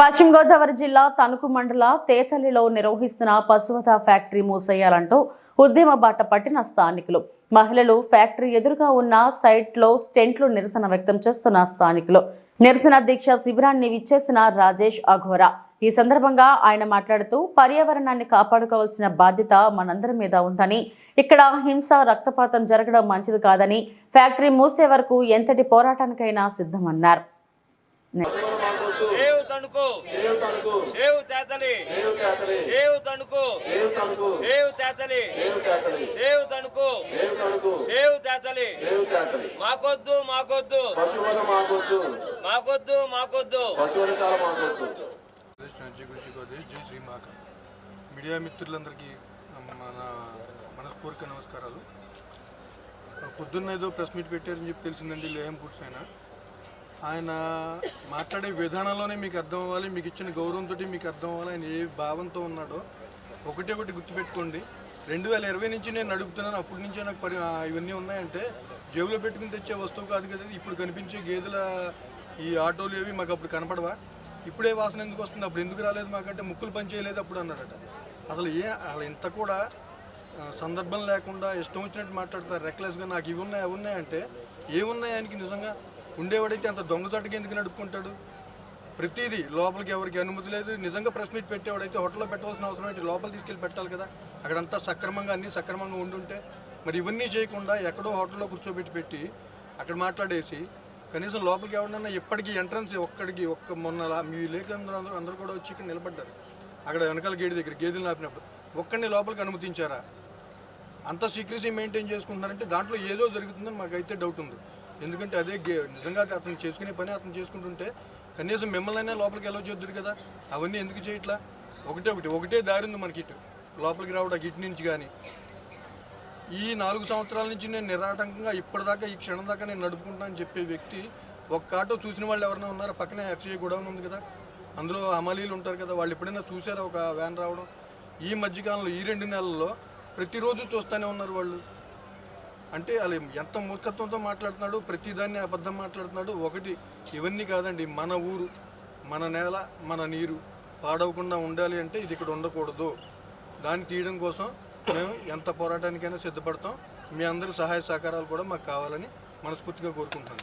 పశ్చిమ గోదావరి జిల్లా తణుకు మండల తేతలిలో నిర్వహిస్తున్న పశువత ఫ్యాక్టరీ మూసేయాలంటూ ఉద్యమ బాట పట్టిన స్థానికులు. మహిళలు ఫ్యాక్టరీ ఎదురుగా ఉన్న సైట్లో స్టెంట్లు నిరసన వ్యక్తం చేస్తున్న స్థానికులు. నిరసన దీక్ష శిబిరాన్ని విచ్చేసిన రాజేష్ అఘోరా. ఈ సందర్భంగా ఆయన మాట్లాడుతూ పర్యావరణాన్ని కాపాడుకోవాల్సిన బాధ్యత మనందరి మీద ఉందని ఇక్కడ హింస రక్తపాతం జరగడం మంచిది కాదని ఫ్యాక్టరీ మూసే వరకు ఎంతటి పోరాటానికైనా సిద్ధమన్నారు. Tanuku save Tetali save Tanuku save Tetali save Tanuku save Tetali మాకొద్దు మాకొద్దు. పశువుల మాకొద్దు. మాకొద్దు శ్రీమాక మీడియా మిత్రులందరికీ మన మనస్ఫూర్తిక నమస్కారాలు. పొద్దున్న ఏదో ప్రెస్ మీట్ పెట్టారని చెప్పి తెలిసిందండి లేహం ఫుడ్స్ ఆయన మాట్లాడే విధానంలోనే మీకు అర్థం అవ్వాలి మీకు ఇచ్చిన గౌరవంతో మీకు అర్థం అవ్వాలి ఆయన ఏ భావంతో ఉన్నాడో ఒకటి ఒకటి గుర్తుపెట్టుకోండి. రెండు వేల ఇరవై నుంచి నేను నడుపుతున్నాను అప్పటి నుంచే నాకు పరి ఇవన్నీ ఉన్నాయంటే జేబులో పెట్టుకుని తెచ్చే వస్తువు కాదు కదా ఇప్పుడు కనిపించే గేదెల ఈ ఆటోలు ఏవి మాకు అప్పుడు కనపడవా? ఇప్పుడే వాసన ఎందుకు వస్తుంది? అప్పుడు ఎందుకు రాలేదు మాకంటే ముక్కులు పని చేయలేదు అప్పుడు అన్నాడట అసలు ఏ అసలు ఇంత కూడా సందర్భం లేకుండా ఇష్టం వచ్చినట్టు మాట్లాడతారు. రెక్లెస్గా నాకు ఇవి ఉన్నాయి? అవి ఉన్నాయంటే ఏమున్నాయి ఆయనకి నిజంగా? ఉండేవాడైతే అంత దొంగచాటుగా ఎందుకు నడుపుకుంటాడు? ప్రతిదీ లోపలికి ఎవరికి అనుమతి లేదు. నిజంగా ప్రెస్ మీట్ పెట్టేవాడైతే హోటల్లో పెట్టవలసిన అవసరం ఏంటి? లోపల తీసుకెళ్ళి పెట్టాలి కదా. అక్కడంతా సక్రమంగా అన్నీ సక్రమంగా ఉండుంటే మరి ఇవన్నీ చేయకుండా ఎక్కడో హోటల్లో కూర్చోబెట్టి పెట్టి అక్కడ మాట్లాడేసి కనీసం లోపలికి ఎవరినన్నా ఇప్పటికీ ఎంట్రన్స్ ఒక్కడికి ఒక్క మొన్న మీ లేఖ అందరూ అందరూ కూడా వచ్చి ఇక్కడ నిలబడ్డారు. అక్కడ వెనకాల గేటు దగ్గర గేదెలు ఆపినప్పుడు ఒక్కడిని లోపలికి అనుమతించారా? అంత సీక్రసీ మెయింటైన్ చేసుకుంటున్నారంటే దాంట్లో ఏదో జరుగుతుందని మాకైతే డౌట్ ఉంది. ఎందుకంటే అదే గే నిజంగా అతను చేసుకునే పని అతను చేసుకుంటుంటే కనీసం మిమ్మల్ని లోపలికి ఎలా చేద్దురు కదా. అవన్నీ ఎందుకు చేయట్లా? ఒకటే ఒకటి ఒకటే దారి ఉంది మనకి ఇటు. లోపలికి రావడం ఇటు నుంచి కానీ ఈ నాలుగు సంవత్సరాల నుంచి నేను నిరాటంకంగా ఇప్పటిదాకా ఈ క్షణం దాకా నేను నడుపుకుంటానని చెప్పే వ్యక్తి ఒక్క ఆటో చూసిన వాళ్ళు ఎవరైనా ఉన్నారా? పక్కనే ఎఫ్సీఐ గోడౌన్ ఉంది కదా. అందులో హమాలీలు ఉంటారు కదా. వాళ్ళు ఎప్పుడైనా చూసారా ఒక వ్యాన్ రావడం? ఈ మధ్యకాలంలో ఈ రెండు నెలల్లో ప్రతిరోజు చూస్తూనే ఉన్నారు వాళ్ళు. అంటే వాళ్ళు ఎంత మూర్ఖత్వంతో మాట్లాడుతున్నాడు ప్రతిదాన్ని అబద్ధం మాట్లాడుతున్నాడు ఒకటి ఇవన్నీ కాదండి. మన ఊరు మన నేల మన నీరు పాడవకుండా ఉండాలి అంటే ఇది ఇక్కడ ఉండకూడదు. దాన్ని తీయడం కోసం మేము ఎంత పోరాటానికైనా సిద్ధపడతాం. మీ అందరి సహాయ సహకారాలు కూడా మాకు కావాలని మనస్ఫూర్తిగా కోరుకుంటున్నాను.